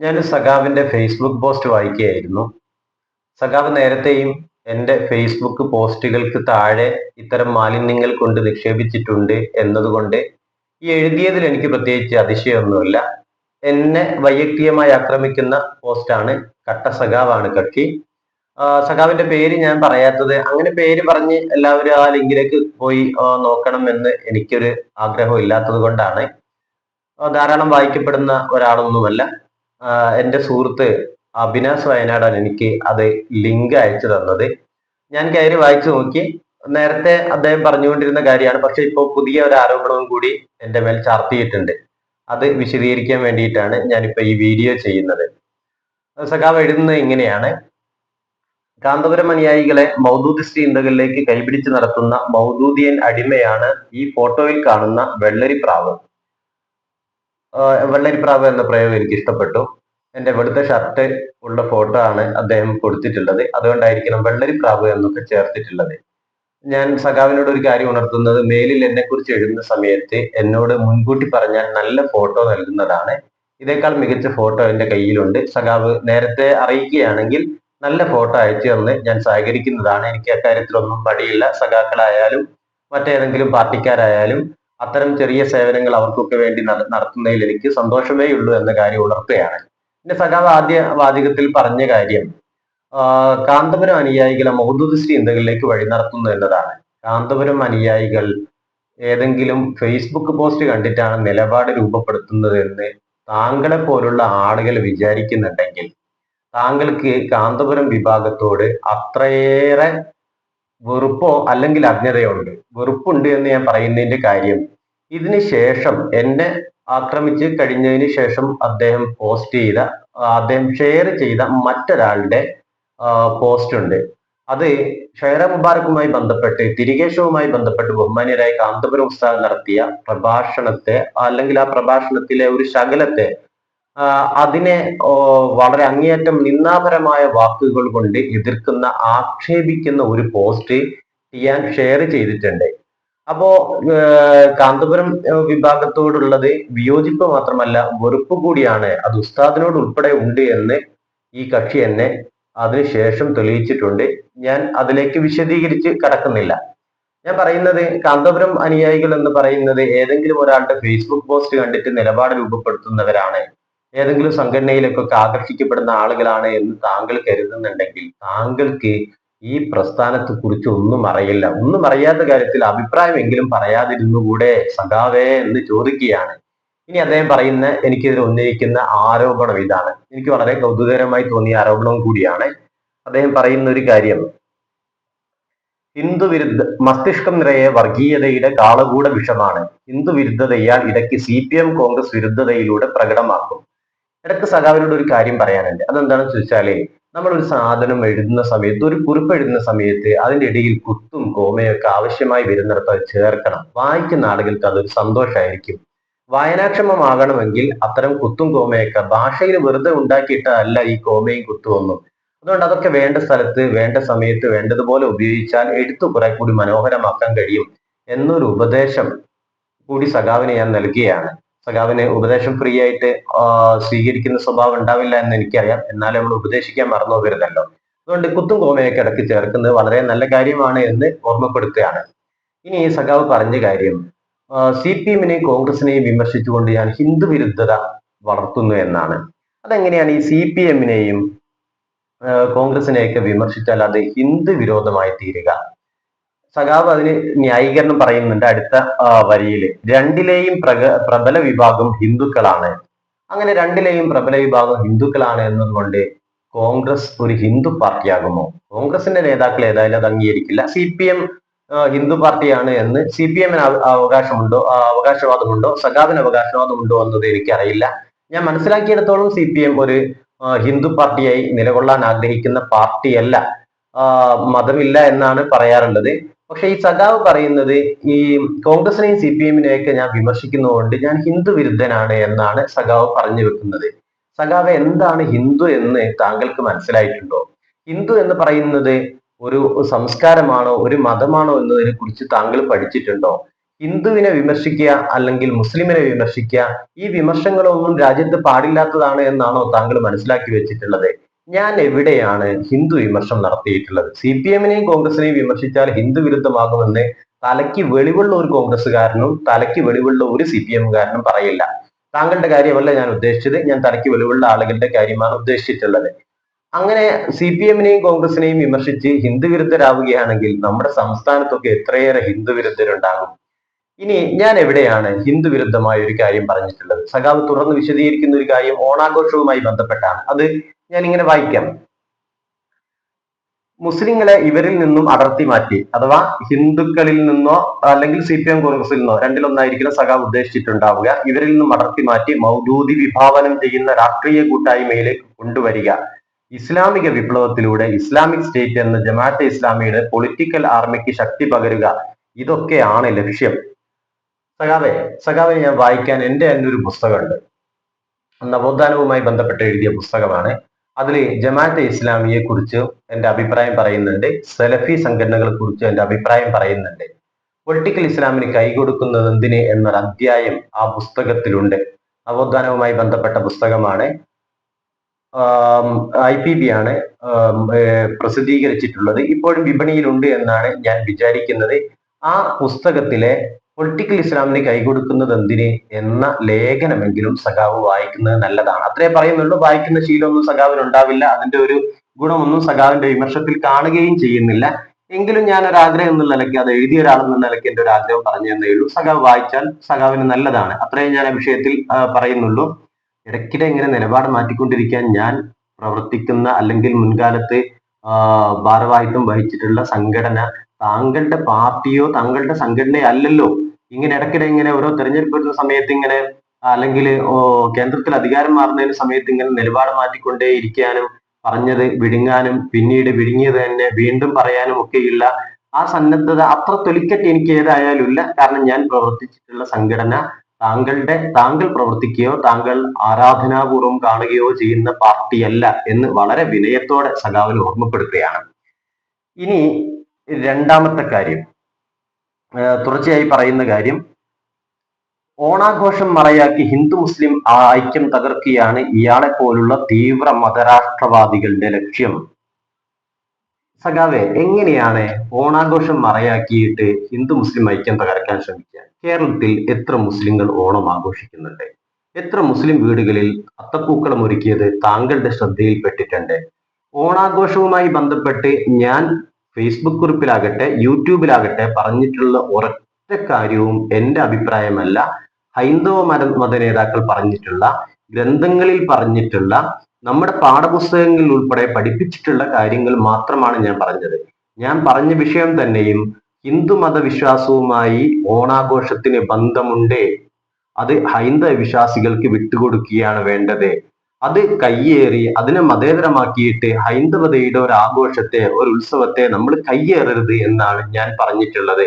ഞാൻ സഖാവിന്റെ Facebook post വായിക്കുകയായിരുന്നു. സഖാവ് നേരത്തെയും എന്റെ ഫേസ്ബുക്ക് പോസ്റ്റുകൾക്ക് താഴെ ഇത്തരം മാലിന്യങ്ങൾ കൊണ്ട് നിക്ഷേപിച്ചിട്ടുണ്ട് എന്നതുകൊണ്ട് ഈ എഴുതിയതിൽ എനിക്ക് പ്രത്യേകിച്ച് അതിശയമൊന്നുമില്ല. എന്നെ വൈയക്തികമായി ആക്രമിക്കുന്ന പോസ്റ്റാണ് കട്ട സഖാവാണ് കക്കി. സഖാവിന്റെ പേര് ഞാൻ പറയാത്തത് അങ്ങനെ പേര് പറഞ്ഞ് എല്ലാവരും ആ ലിങ്കിലേക്ക് പോയി നോക്കണം എന്ന് എനിക്കൊരു ആഗ്രഹം ഇല്ലാത്തത് കൊണ്ടാണ്. ധാരാളം വായിക്കപ്പെടുന്ന ഒരാളൊന്നുമല്ല. എന്റെ സുഹൃത്ത് അഭിനാസ് വയനാടാണ് എനിക്ക് അത് ലിങ്ക് അയച്ചു തന്നത്. ഞാൻ കയറി വായിച്ചു നോക്കി. നേരത്തെ അദ്ദേഹം പറഞ്ഞുകൊണ്ടിരുന്ന കാര്യമാണ്. പക്ഷെ ഇപ്പോൾ പുതിയ ഒരു ആരോപണവും കൂടി എന്റെ മേൽ ചാർത്തിയിട്ടുണ്ട്. അത് വിശദീകരിക്കാൻ വേണ്ടിയിട്ടാണ് ഞാനിപ്പോൾ ഈ വീഡിയോ ചെയ്യുന്നത്. സഖാവ് എഴുതുന്നത് ഇങ്ങനെയാണ്. കാന്തപുരം അനുയായികളെ മൗദൂദ് ചിന്തകളിലേക്ക് കൈപിടിച്ച് നടത്തുന്ന മൗദൂദിയൻ അടിമയാണ് ഈ ഫോട്ടോയിൽ കാണുന്ന വെള്ളരിപ്രാവ്. ആഹ് വെള്ളരിപ്രാവ് എന്ന പ്രയോഗം എനിക്ക് ഇഷ്ടപ്പെട്ടു. എന്റെ വെളുത്ത ഷർട്ട് ഉള്ള ഫോട്ടോ ആണ് അദ്ദേഹം കൊടുത്തിട്ടുള്ളത്. അതുകൊണ്ടായിരിക്കണം വെള്ളരിപ്രാവ് എന്നൊക്കെ ചേർത്തിട്ടുള്ളത്. ഞാൻ സഖാവിനോട് ഒരു കാര്യം ഉണർത്തുന്നത് മെയിലിൽ എന്നെ കുറിച്ച് എഴുതുന്ന സമയത്ത് എന്നോട് മുൻകൂട്ടി പറഞ്ഞാൽ നല്ല ഫോട്ടോ നൽകുന്നതാണ്. ഇതേക്കാൾ മികച്ച ഫോട്ടോ എന്റെ കയ്യിലുണ്ട്. സഖാവ് നേരത്തെ അറിയിക്കുകയാണെങ്കിൽ നല്ല ഫോട്ടോ അയച്ചു തന്ന് ഞാൻ സഹകരിക്കുന്നതാണ്. എനിക്ക് അക്കാര്യത്തിലൊന്നും പടിയില്ല സഖാക്കളായാലും മറ്റേതെങ്കിലും പാർട്ടിക്കാരായാലും അത്തരം ചെറിയ സേവനങ്ങൾ അവർക്കൊക്കെ വേണ്ടി നടത്തുന്നതിൽ എനിക്ക് സന്തോഷമേ ഉള്ളൂ എന്ന കാര്യം ഉണർത്തുകയാണ്. പിന്നെ സഖാവ് ആദ്യ വാചകത്തിൽ പറഞ്ഞ കാര്യം കാന്തപുരം അനുയായികളെ മൗദൂദ് ചിന്തകളിലേക്ക് വഴി നടത്തുന്നു എന്നതാണ്. കാന്തപുരം അനുയായികൾ ഏതെങ്കിലും ഫേസ്ബുക്ക് പോസ്റ്റ് കണ്ടിട്ടാണ് നിലപാട് രൂപപ്പെടുത്തുന്നത് എന്ന് താങ്കളെ പോലുള്ള ആളുകൾ വിചാരിക്കുന്നുണ്ടെങ്കിൽ താങ്കൾക്ക് കാന്തപുരം വിഭാഗത്തോട് അത്രയേറെ വെറുപ്പോ അല്ലെങ്കിൽ അജ്ഞതയോ ഉണ്ട് വെറുപ്പുണ്ട് എന്ന് ഞാൻ പറയുന്നതിന്റെ കാര്യം ഇതിന് ശേഷം എന്നെ ആക്രമിച്ച് കഴിഞ്ഞതിന് ശേഷം അദ്ദേഹം പോസ്റ്റ് ചെയ്ത അദ്ദേഹം ഷെയർ ചെയ്ത മറ്റൊരാളുടെ പോസ്റ്റ് ഉണ്ട്. അത് ഷെയറ മുബാറക്കുമായി ബന്ധപ്പെട്ട് തിരികേശവുമായി ബന്ധപ്പെട്ട് ബഹുമാനിയരായ കാന്തപുരം ഉസ്താദ് നടത്തിയ പ്രഭാഷണത്തെ അല്ലെങ്കിൽ ആ പ്രഭാഷണത്തിലെ ഒരു ശകലത്തെ അതിനെ വളരെ അങ്ങേയറ്റം നിന്ദാപരമായ വാക്കുകൾ കൊണ്ട് എതിർക്കുന്ന ആക്ഷേപിക്കുന്ന ഒരു പോസ്റ്റ് ഞാൻ ഷെയർ ചെയ്തിട്ടുണ്ട്. അപ്പോ കാന്തപുരം വിഭാഗത്തോടുള്ളത് വിയോജിപ്പ് മാത്രമല്ല വെറുപ്പ് കൂടിയാണ്. അത് ഉസ്താദിനോട് ഉൾപ്പെടെ ഉണ്ട് എന്ന് ഈ കക്ഷി എന്നെ അതിനുശേഷം തെളിയിച്ചിട്ടുണ്ട്. ഞാൻ അതിലേക്ക് വിശദീകരിച്ച് കടക്കുന്നില്ല. ഞാൻ പറയുന്നത് കാന്തപുരം അനുയായികൾ എന്ന് പറയുന്നത് ഏതെങ്കിലും ഒരാളുടെ ഫേസ്ബുക്ക് പോസ്റ്റ് കണ്ടിട്ട് നിലപാട് രൂപപ്പെടുത്തുന്നവരാണ്. ഏതെങ്കിലും സംഘടനയിലേക്കൊക്കെ ആകർഷിക്കപ്പെടുന്ന ആളുകളാണ് എന്ന് താങ്കൾ കരുതുന്നുണ്ടെങ്കിൽ താങ്കൾക്ക് ഈ പ്രസ്ഥാനത്തെ കുറിച്ച് ഒന്നും അറിയില്ല. ഒന്നും അറിയാത്ത കാര്യത്തിൽ അഭിപ്രായമെങ്കിലും പറയാതിരുന്നുകൂടെ സഖാവേ എന്ന് ചോദിക്കുകയാണ്. ഇനി അദ്ദേഹം പറയുന്ന എനിക്കെതിരെ ഉന്നയിക്കുന്ന ആരോപണം ഇതാണ്. എനിക്ക് വളരെ കൗതുകരമായി തോന്നിയ ആരോപണവും കൂടിയാണ്. അദ്ദേഹം പറയുന്ന ഒരു കാര്യം. ഹിന്ദു വിരുദ്ധ മസ്തിഷ്കം നിറയെ വർഗീയതയുടെ കാളകൂട വിഷമാണ്. ഹിന്ദു വിരുദ്ധതയാൽ ഇടയ്ക്ക് സി പി എം കോൺഗ്രസ് വിരുദ്ധതയിലൂടെ പ്രകടമാക്കും. ഇടയ്ക്ക് സഖാവിനോട് ഒരു കാര്യം പറയാനുണ്ട്. അതെന്താണെന്ന് ചോദിച്ചാലേ നമ്മൾ ഒരു സാധനം എഴുതുന്ന സമയത്ത് ഒരു കുറിപ്പ് എഴുതുന്ന സമയത്ത് അതിന്റെ ഇടയിൽ കുത്തും കോമയൊക്കെ ആവശ്യമായി വരുന്നിടത്ത് അത് ചേർക്കണം. വായിക്കുന്ന ആളുകൾക്ക് അതൊരു സന്തോഷമായിരിക്കും വായനാക്ഷമമാകണമെങ്കിൽ അത്തരം കുത്തും കോമയൊക്കെ ഭാഷയിൽ വെറുതെ ഉണ്ടാക്കിയിട്ടല്ല ഈ കോമയും കുത്തും ഒന്നും അതുകൊണ്ട് അതൊക്കെ വേണ്ട സ്ഥലത്ത് വേണ്ട സമയത്ത് വേണ്ടതുപോലെ ഉപയോഗിച്ചാൽ എഴുത്തു കുറെ കൂടി മനോഹരമാക്കാൻ കഴിയും എന്നൊരു ഉപദേശം കൂടി സഖാവിന് ഞാൻ നൽകുകയാണ് സഖാവിന് ഉപദേശം ഫ്രീ ആയിട്ട് സ്വീകരിക്കുന്ന സ്വഭാവം ഉണ്ടാവില്ല എന്ന് എനിക്കറിയാം. എന്നാലും നമ്മൾ ഉപദേശിക്കാൻ മറന്നു പോകരുതല്ലോ. അതുകൊണ്ട് കുത്തും കോമയൊക്കെ ഇടയ്ക്ക് ചേർക്കുന്നത് വളരെ നല്ല കാര്യമാണ് എന്ന് ഓർമ്മപ്പെടുത്തുകയാണ്. ഇനി ഈ സഖാവ് പറഞ്ഞ കാര്യം സി പി എമ്മിനെയും കോൺഗ്രസിനെയും വിമർശിച്ചുകൊണ്ട് ഞാൻ ഹിന്ദു വിരുദ്ധത വളർത്തുന്നു എന്നാണ്. അതെങ്ങനെയാണ് ഈ സി പി എമ്മിനെയും കോൺഗ്രസിനെയൊക്കെ വിമർശിച്ചാൽ അത് ഹിന്ദു വിരോധമായി തീരുക? സഖാവ് അതിന് ന്യായീകരണം പറയുന്നുണ്ട് അടുത്ത വരിയിൽ രണ്ടിലെയും പ്രക പ്രബല വിഭാഗം ഹിന്ദുക്കളാണ്. അങ്ങനെ രണ്ടിലെയും പ്രബല വിഭാഗം ഹിന്ദുക്കളാണ് എന്നതുകൊണ്ട് കോൺഗ്രസ് ഒരു ഹിന്ദു പാർട്ടിയാകുമോ? കോൺഗ്രസിന്റെ നേതാക്കൾ ഏതായാലും അത് അംഗീകരിക്കില്ല. സി പി എം ഹിന്ദു പാർട്ടിയാണ് എന്ന് സി പി എമ്മിന് അവകാശമുണ്ടോ അവകാശവാദമുണ്ടോ? സഖാവിന് അവകാശവാദമുണ്ടോ എന്നത് എനിക്കറിയില്ല. ഞാൻ മനസ്സിലാക്കിയെടുത്തോളം സി പി എം ഒരു ഹിന്ദു പാർട്ടിയായി നിലകൊള്ളാൻ ആഗ്രഹിക്കുന്ന പാർട്ടിയല്ല. മതമില്ല എന്നാണ് പറയാറുള്ളത്. പക്ഷെ ഈ സഖാവ് പറയുന്നത് ഈ കോൺഗ്രസിനെയും സി പി എമ്മിനെയൊക്കെ ഞാൻ വിമർശിക്കുന്നതുകൊണ്ട് ഞാൻ ഹിന്ദു വിരുദ്ധനാണ് എന്നാണ് സഖാവ് പറഞ്ഞു വെക്കുന്നത്. സഖാവ് എന്താണ് ഹിന്ദു എന്ന് താങ്കൾക്ക് മനസ്സിലായിട്ടുണ്ടോ? ഹിന്ദു എന്ന് പറയുന്നത് ഒരു സംസ്കാരമാണോ ഒരു മതമാണോ എന്നതിനെ കുറിച്ച് താങ്കൾ പഠിച്ചിട്ടുണ്ടോ? ഹിന്ദുവിനെ വിമർശിക്കുക അല്ലെങ്കിൽ മുസ്ലിമിനെ വിമർശിക്കുക ഈ വിമർശങ്ങളൊന്നും രാജ്യത്ത് പാടില്ലാത്തതാണ് എന്നാണോ താങ്കൾ മനസ്സിലാക്കി വെച്ചിട്ടുള്ളത്? ഞാൻ എവിടെയാണ് ഹിന്ദു വിമർശനം നടത്തിയിട്ടുള്ളത്? സി പി എമ്മിനെയും കോൺഗ്രസിനെയും വിമർശിച്ചാൽ ഹിന്ദു വിരുദ്ധമാകുമെന്ന് തലയ്ക്ക് വെളിവുള്ള ഒരു കോൺഗ്രസ്സുകാരനും തലയ്ക്ക് വെളിവുള്ള ഒരു സി പി എമ്മുകാരനും പറയില്ല. താങ്കളുടെ കാര്യമല്ല ഞാൻ ഉദ്ദേശിച്ചത്. ഞാൻ തലയ്ക്ക് വെളിവുള്ള ആളുകളുടെ കാര്യമാണ് ഉദ്ദേശിച്ചിട്ടുള്ളത്. അങ്ങനെ സി പി എമ്മിനെയും കോൺഗ്രസിനെയും വിമർശിച്ച് ഹിന്ദു വിരുദ്ധരാവുകയാണെങ്കിൽ നമ്മുടെ സംസ്ഥാനത്തൊക്കെ എത്രയേറെ ഹിന്ദു വിരുദ്ധരുണ്ടാകും? ഇനി ഞാൻ എവിടെയാണ് ഹിന്ദു വിരുദ്ധമായ ഒരു കാര്യം പറഞ്ഞിട്ടുള്ളത്? സഖാവ് തുറന്ന് വിശദീകരിക്കുന്ന ഒരു കാര്യം ഓണാഘോഷവുമായി ബന്ധപ്പെട്ടാണ്. അത് ഞാൻ ഇങ്ങനെ വായിക്കാം. മുസ്ലിങ്ങളെ ഇവരിൽ നിന്നും അടർത്തി മാറ്റി അഥവാ ഹിന്ദുക്കളിൽ നിന്നോ അല്ലെങ്കിൽ സി പി എം കോൺഗ്രസിൽ നിന്നോ രണ്ടിലൊന്നായിരിക്കും സഖാവ് ഉദ്ദേശിച്ചിട്ടുണ്ടാവുക ഇവരിൽ നിന്നും അടർത്തി മാറ്റി മൗദൂദി വിഭാവനം ചെയ്യുന്ന രാഷ്ട്രീയ കൂട്ടായ്മയിലേക്ക് കൊണ്ടുവരിക. ഇസ്ലാമിക വിപ്ലവത്തിലൂടെ ഇസ്ലാമിക് സ്റ്റേറ്റ് എന്ന ജമാഅത്തെ ഇസ്ലാമിയുടെ പൊളിറ്റിക്കൽ ആർമിക്ക് ശക്തി പകരുക ഇതൊക്കെയാണ് ലക്ഷ്യം. സഖാവെ സഖാവെ ഞാൻ വായിക്കാൻ എന്റെ തന്നെ ഒരു പുസ്തകമുണ്ട്. നവോത്ഥാനവുമായി ബന്ധപ്പെട്ട് എഴുതിയ പുസ്തകമാണ് അതിൽ ജമാഅത്തെ ഇസ്ലാമിയെ കുറിച്ച് എന്റെ അഭിപ്രായം പറയുന്നുണ്ട്. സലഫി സംഘടനകളെ കുറിച്ച് എന്റെ അഭിപ്രായം പറയുന്നുണ്ട്. പൊളിറ്റിക്കൽ ഇസ്ലാമിന് കൈകൊടുക്കുന്നത് എന്തിന് എന്നൊരു അധ്യായം ആ പുസ്തകത്തിലുണ്ട്. നവോത്ഥാനവുമായി ബന്ധപ്പെട്ട പുസ്തകമാണ്. ഐ പി ബി ആണ് പ്രസിദ്ധീകരിച്ചിട്ടുള്ളത്. ഇപ്പോഴും വിപണിയിലുണ്ട് എന്നാണ് ഞാൻ വിചാരിക്കുന്നത്. ആ പുസ്തകത്തിലെ പൊളിറ്റിക്കൽ ഇസ്ലാമിന് കൈകൊടുക്കുന്നത് എന്തിന് എന്ന ലേഖനമെങ്കിലും സഖാവ് വായിക്കുന്നത് നല്ലതാണ്. അത്രേ പറയുന്നുള്ളൂ. വായിക്കുന്ന ശീലമൊന്നും സഖാവിന് ഉണ്ടാവില്ല. അതിന്റെ ഒരു ഗുണമൊന്നും സഖാവിന്റെ വിമർശത്തിൽ കാണുകയും ചെയ്യുന്നില്ല. എങ്കിലും ഞാൻ ഒരു ആഗ്രഹം എന്നുള്ള നിലയ്ക്ക് അത് എഴുതിയ ഒരാളെന്ന നിലയ്ക്ക് എന്റെ ഒരു ആഗ്രഹം പറഞ്ഞു തന്നേ ഉള്ളൂ. സഖാവ് വായിച്ചാൽ സഖാവിന് നല്ലതാണ്. അത്രയും ഞാൻ ആ വിഷയത്തിൽ പറയുന്നുള്ളൂ. ഇടയ്ക്കിടെ ഇങ്ങനെ നിലപാട് മാറ്റിക്കൊണ്ടിരിക്കാൻ ഞാൻ പ്രവർത്തിക്കുന്ന അല്ലെങ്കിൽ മുൻകാലത്ത് ഭാരവാഹിത്വം വഹിച്ചിട്ടുള്ള സംഘടന താങ്കളുടെ പാർട്ടിയോ താങ്കളുടെ സംഘടനയോ അല്ലല്ലോ ഇങ്ങനെ ഇടയ്ക്കിടെ ഇങ്ങനെ ഓരോ തെരഞ്ഞെടുപ്പ് വരുന്ന സമയത്ത് ഇങ്ങനെ അല്ലെങ്കിൽ കേന്ദ്രത്തിൽ അധികാരം മാറുന്നതിന് സമയത്ത് ഇങ്ങനെ നിലപാട് മാറ്റിക്കൊണ്ടേ ഇരിക്കാനും പറഞ്ഞത് വിഴുങ്ങാനും പിന്നീട് വിഴുങ്ങിയത് തന്നെ വീണ്ടും പറയാനും ഒക്കെയുള്ള ആ സന്നദ്ധത അത്ര തൊലിക്കറ്റ് എനിക്ക് ഏതായാലും ഇല്ല. കാരണം ഞാൻ പ്രവർത്തിച്ചിട്ടുള്ള സംഘടന താങ്കളുടെ താങ്കൾ പ്രവർത്തിക്കുകയോ താങ്കൾ ആരാധനാപൂർവം കാണുകയോ ചെയ്യുന്ന പാർട്ടിയല്ല എന്ന് വളരെ വിനയത്തോടെ സഖാവിന് ഓർമ്മപ്പെടുത്തുകയാണ്. ഇനി രണ്ടാമത്തെ കാര്യം. തുടർച്ചയായി പറയുന്ന കാര്യം. ഓണാഘോഷം മറയാക്കി ഹിന്ദു മുസ്ലിം ഐക്യം തകർക്കുകയാണ് ഇയാളെ പോലുള്ള തീവ്ര മതരാഷ്ട്രവാദികളുടെ ലക്ഷ്യം. സഖാവെ എങ്ങനെയാണ് ഓണാഘോഷം മറയാക്കിയിട്ട് ഹിന്ദു മുസ്ലിം ഐക്യം തകർക്കാൻ ശ്രമിക്കുക? കേരളത്തിൽ എത്ര മുസ്ലിങ്ങൾ ഓണം ആഘോഷിക്കുന്നുണ്ട്? എത്ര മുസ്ലിം വീടുകളിൽ അത്തപ്പൂക്കളം ഒരുക്കിയത് താങ്കളുടെ ശ്രദ്ധയിൽപ്പെട്ടിട്ടുണ്ട്? ഓണാഘോഷവുമായി ബന്ധപ്പെട്ട് ഞാൻ ഫേസ്ബുക്ക് കുറിപ്പിലാകട്ടെ യൂട്യൂബിലാകട്ടെ പറഞ്ഞിട്ടുള്ള ഒരൊറ്റ കാര്യവും എന്റെ അഭിപ്രായമല്ല. ഹൈന്ദവ മത മത നേതാക്കൾ പറഞ്ഞിട്ടുള്ള ഗ്രന്ഥങ്ങളിൽ പറഞ്ഞിട്ടുള്ള നമ്മുടെ പാഠപുസ്തകങ്ങളിൽ ഉൾപ്പെടെ പഠിപ്പിച്ചിട്ടുള്ള കാര്യങ്ങൾ മാത്രമാണ് ഞാൻ പറഞ്ഞത്. ഞാൻ പറഞ്ഞ വിഷയം തന്നെയും ഹിന്ദു മതവിശ്വാസവുമായി ഓണാഘോഷത്തിന് ബന്ധമുണ്ട്. അത് ഹൈന്ദവ വിശ്വാസികൾക്ക് വിട്ടുകൊടുക്കുകയാണ് വേണ്ടത്. അത് കയ്യേറി അതിനെ മതേതരമാക്കിയിട്ട് ഹൈന്ദവതയുടെ ഒരു ആഘോഷത്തെ ഒരു ഉത്സവത്തെ നമ്മൾ കയ്യേറരുത് എന്നാണ് ഞാൻ പറഞ്ഞിട്ടുള്ളത്.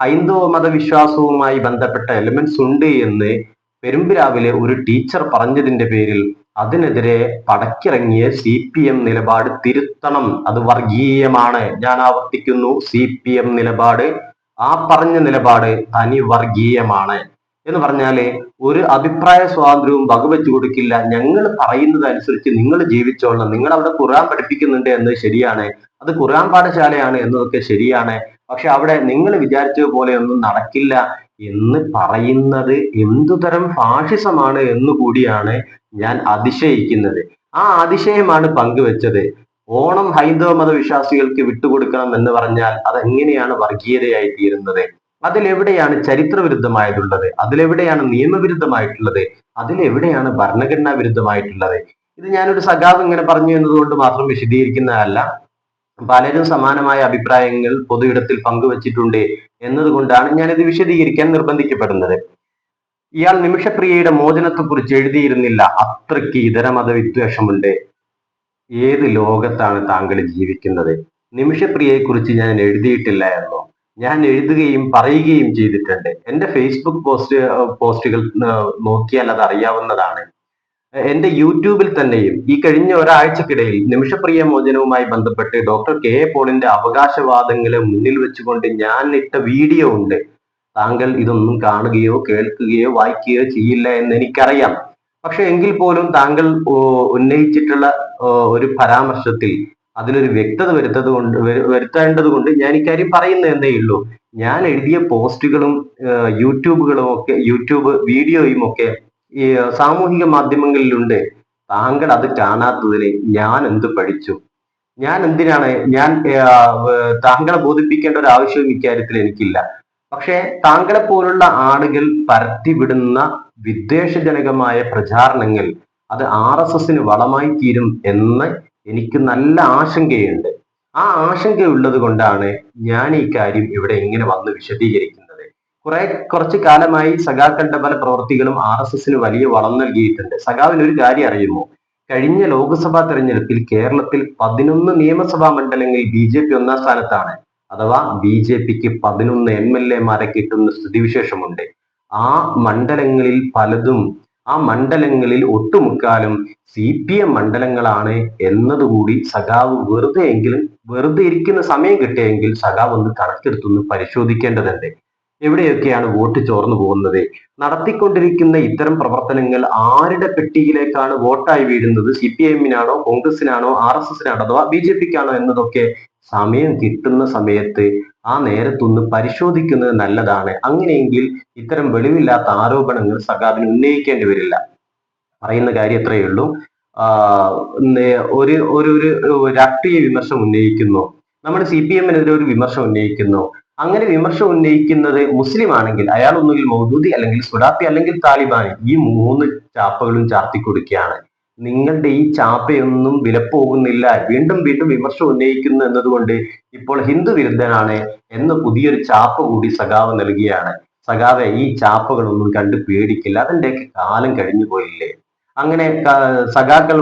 ഹൈന്ദവ മതവിശ്വാസവുമായി ബന്ധപ്പെട്ട എലമെന്റ്സ് ഉണ്ട് എന്ന് പെരുമ്പിരാവിലെ ഒരു ടീച്ചർ പറഞ്ഞതിന്റെ പേരിൽ അതിനെതിരെ പടക്കിറങ്ങിയ സി പി എം നിലപാട് തിരുത്തണം. അത് വർഗീയമാണ്. ഞാൻ ആവർത്തിക്കുന്നു സി പി എം നിലപാട്. ആ പറഞ്ഞ നിലപാട് തനി വർഗീയമാണ് എന്ന് പറഞ്ഞാൽ ഒരു അഭിപ്രായ സ്വാതന്ത്ര്യവും വകവെച്ചു കൊടുക്കില്ല. ഞങ്ങൾ പറയുന്നത് അനുസരിച്ച് നിങ്ങൾ ജീവിച്ചോളണം. നിങ്ങൾ അവിടെ ഖുർആൻ പഠിപ്പിക്കുന്നുണ്ട് എന്നത് ശരിയാണ്. അത് ഖുർആൻ പാഠശാലയാണ് എന്നതൊക്കെ ശരിയാണ്. പക്ഷെ അവിടെ നിങ്ങൾ വിചാരിച്ച പോലെ ഒന്നും നടക്കില്ല എന്ന് പറയുന്നത് എന്തുതരം ഫാഷിസമാണ് എന്ന് കൂടിയാണ് ഞാൻ അതിശയിക്കുന്നത്. ആ അതിശയമാണ് പങ്കുവെച്ചത്. ഓണം ഹൈന്ദവ മതവിശ്വാസികൾക്ക് വിട്ടുകൊടുക്കണം എന്ന് പറഞ്ഞാൽ അതെങ്ങനെയാണ് വർഗീയതയായി തീരുന്നത് അതിലെവിടെയാണ് ചരിത്രവിരുദ്ധമായതുള്ളത് അതിലെവിടെയാണ് നിയമവിരുദ്ധമായിട്ടുള്ളത്? അതിലെവിടെയാണ് ഭരണഘടനാ വിരുദ്ധമായിട്ടുള്ളത് ഇത് ഞാനൊരു സഖാവ് ഇങ്ങനെ പറഞ്ഞു എന്നതുകൊണ്ട് മാത്രം വിശദീകരിക്കുന്നതല്ല. പലരും സമാനമായ അഭിപ്രായങ്ങൾ പൊതുയിടത്തിൽ പങ്കുവച്ചിട്ടുണ്ട് എന്നതുകൊണ്ടാണ് ഞാനിത് വിശദീകരിക്കാൻ നിർബന്ധിക്കപ്പെടുന്നത്. ഇയാൾ നിമിഷപ്രിയയുടെ മോചനത്തെക്കുറിച്ച് എഴുതിയിരുന്നില്ല. അത്രയ്ക്ക് ഇതര മതവിദ്വേഷമുണ്ട്. ഏത് ലോകത്താണ് താങ്കൾ ജീവിക്കുന്നത്? നിമിഷപ്രിയയെക്കുറിച്ച് ഞാൻ എഴുതിയിട്ടില്ല എന്നോ? ഞാൻ എഴുതുകയും പറയുകയും ചെയ്തിട്ടുണ്ട്. എന്റെ ഫേസ്ബുക്ക് പോസ്റ്റ് പോസ്റ്റുകൾ നോക്കിയാൽ അത് അറിയാവുന്നതാണ്. എന്റെ യൂട്യൂബിൽ തന്നെയും ഈ കഴിഞ്ഞ ഒരാഴ്ചക്കിടയിൽ നിമിഷപ്രിയ മോചനവുമായി ബന്ധപ്പെട്ട് ഡോക്ടർ കെ എ പോളിന്റെ അവകാശവാദങ്ങളെ മുന്നിൽ വെച്ചുകൊണ്ട് ഞാൻ ഇട്ട വീഡിയോ ഉണ്ട്. താങ്കൾ ഇതൊന്നും കാണുകയോ കേൾക്കുകയോ വായിക്കുകയോ ചെയ്യില്ല എന്ന് എനിക്കറിയാം. പക്ഷെ എങ്കിൽ പോലും താങ്കൾ ഉന്നയിച്ചിട്ടുള്ള ഒരു പരാമർശത്തിൽ അതിലൊരു വ്യക്തത വരുത്തത് കൊണ്ട് വരുത്തേണ്ടത് കൊണ്ട് ഞാൻ ഇക്കാര്യം എന്നേ ഉള്ളൂ. ഞാൻ എഴുതിയ പോസ്റ്റുകളും യൂട്യൂബുകളും ഒക്കെ യൂട്യൂബ് വീഡിയോയും ഒക്കെ ഈ സാമൂഹിക മാധ്യമങ്ങളിലുണ്ട്. താങ്കൾ അത് കാണാത്തതിന് ഞാൻ എന്ത് പഠിച്ചു? ഞാൻ എന്തിനാണ് ഞാൻ താങ്കളെ ബോധിപ്പിക്കേണ്ട ഒരു ആവശ്യവും ഇക്കാര്യത്തിൽ എനിക്കില്ല. പക്ഷേ താങ്കളെ പോലുള്ള ആളുകൾ പരത്തിവിടുന്ന വിദ്വേഷജനകമായ പ്രചാരണങ്ങൾ അത് ആർ എസ് എസിന് വളമായി തീരും എന്ന് എനിക്ക് നല്ല ആശങ്കയുണ്ട്. ആ ആശങ്ക ഉള്ളത് കൊണ്ടാണ് ഞാൻ ഈ കാര്യം ഇവിടെ ഇങ്ങനെ വന്ന് വിശദീകരിക്കുന്നത്. കുറെ കുറച്ച് കാലമായി സഖാക്കളുടെ പല പ്രവർത്തികളും ആർ എസ് എസിന് വലിയ വളം നൽകിയിട്ടുണ്ട്. സഖാവിന് ഒരു കാര്യം അറിയുമോ? കഴിഞ്ഞ ലോക്സഭാ തെരഞ്ഞെടുപ്പിൽ കേരളത്തിൽ പതിനൊന്ന് നിയമസഭാ മണ്ഡലങ്ങളിൽ ബി ജെ പി ഒന്നാം സ്ഥാനത്താണ്. അഥവാ ബി ജെ പിക്ക് പതിനൊന്ന് എം എൽ എമാരെ കിട്ടുന്ന സ്ഥിതിവിശേഷമുണ്ട്. ആ മണ്ഡലങ്ങളിൽ പലതും ആ മണ്ഡലങ്ങളിൽ ഒട്ടുമുക്കാലും സി പി എം മണ്ഡലങ്ങളാണ് എന്നതുകൂടി സഖാവ് വെറുതെ എങ്കിലും വെറുതെ ഇരിക്കുന്ന സമയം കിട്ടിയെങ്കിൽ സഖാവ് ഒന്ന് കണക്കെടുത്തൊന്ന് പരിശോധിക്കേണ്ടതുണ്ട്. എവിടെയൊക്കെയാണ് വോട്ട് ചോർന്നു പോകുന്നത്? നടത്തിക്കൊണ്ടിരിക്കുന്ന ഇത്തരം പ്രവർത്തനങ്ങൾ ആരുടെ പെട്ടിയിലേക്കാണ് വോട്ടായി വീഴുന്നത്? സി പി എമ്മിനാണോ കോൺഗ്രസിനാണോ ആർ എസ് എസിനാണോ അഥവാ ബി ജെ പിക്കാണോ എന്നതൊക്കെ സമയം കിട്ടുന്ന സമയത്ത് ആ നേരത്തൊന്ന് പരിശോധിക്കുന്നത് നല്ലതാണ്. അങ്ങനെയെങ്കിൽ ഇത്തരം വെളിവില്ലാത്ത ആരോപണങ്ങൾ സഖാബിന് ഉന്നയിക്കേണ്ടി വരില്ല. പറയുന്ന കാര്യം എത്രയേ ഉള്ളൂ. ഒരു ഒരു ഒരു രാഷ്ട്രീയ വിമർശം ഉന്നയിക്കുന്നു. നമ്മുടെ സി പി എമ്മിനെതിരെ ഒരു വിമർശം ഉന്നയിക്കുന്നു. അങ്ങനെ വിമർശം ഉന്നയിക്കുന്നത് മുസ്ലിം ആണെങ്കിൽ അയാൾ ഒന്നുകിൽ മൗദൂദി അല്ലെങ്കിൽ സുഡാപ്പി അല്ലെങ്കിൽ താലിബാനി ഈ മൂന്ന് ചാപ്പകളും ചാർത്തി കൊടുക്കുകയാണ്. നിങ്ങളുടെ ഈ ചാപ്പയൊന്നും വിലപ്പോകുന്നില്ല. വീണ്ടും വീണ്ടും വിമർശനം ഉന്നയിക്കുന്നു എന്നതുകൊണ്ട് ഇപ്പോൾ ഹിന്ദു വിരുദ്ധനാണ് എന്ന് പുതിയൊരു ചാപ്പ കൂടി സഖാവ് നൽകിയാണ്. സഖാവെ ഈ ചാപ്പകളൊന്നും കണ്ട് പേടിക്കില്ല. അതിന്റെയൊക്കെ കാലം കഴിഞ്ഞു പോയില്ലേ? അങ്ങനെ സഖാക്കൾ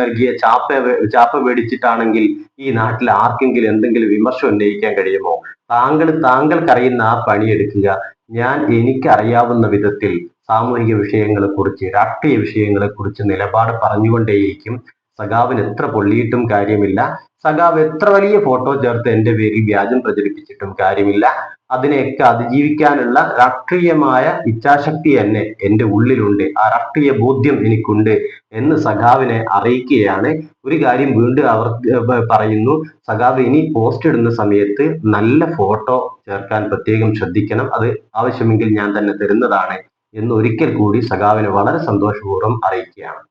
നൽകിയ ചാപ്പ ചാപ്പ മേടിച്ചിട്ടാണെങ്കിൽ ഈ നാട്ടിൽ ആർക്കെങ്കിലും എന്തെങ്കിലും വിമർശനം ഉന്നയിക്കാൻ കഴിയുമോ? താങ്കൾ താങ്കൾക്കറിയുന്ന ആ പണിയെടുക്കുക. ഞാൻ എനിക്കറിയാവുന്ന വിധത്തിൽ സാമൂഹിക വിഷയങ്ങളെ കുറിച്ച് രാഷ്ട്രീയ വിഷയങ്ങളെ കുറിച്ച് നിലപാട് പറഞ്ഞുകൊണ്ടേയിരിക്കും. സഖാവിന് എത്ര പൊള്ളിയിട്ടും കാര്യമില്ല. സഖാവ് എത്ര വലിയ ഫോട്ടോ ചേർത്ത് എന്റെ പേരിൽ വ്യാജം പ്രചരിപ്പിച്ചിട്ടും കാര്യമില്ല. അതിനെയൊക്കെ അതിജീവിക്കാനുള്ള രാഷ്ട്രീയമായ ഇച്ഛാശക്തി തന്നെ എന്റെ ഉള്ളിലുണ്ട്. ആ രാഷ്ട്രീയ ബോധ്യം എനിക്കുണ്ട് എന്ന് സഖാവിനെ അറിയിക്കുകയാണ്. ഒരു കാര്യം വീണ്ടും അവർ പറയുന്നു. സഖാവ് ഇനി പോസ്റ്റ് ഇടുന്ന സമയത്ത് നല്ല ഫോട്ടോ ചേർക്കാൻ പ്രത്യേകം ശ്രദ്ധിക്കണം. അത് ആവശ്യമെങ്കിൽ ഞാൻ തന്നെ തരുന്നതാണ്. എന്ന് ഒരിക്കൽ കൂടി സഖാവിനെ വളരെ സന്തോഷപൂർവം അറിയിക്കുകയാണ്.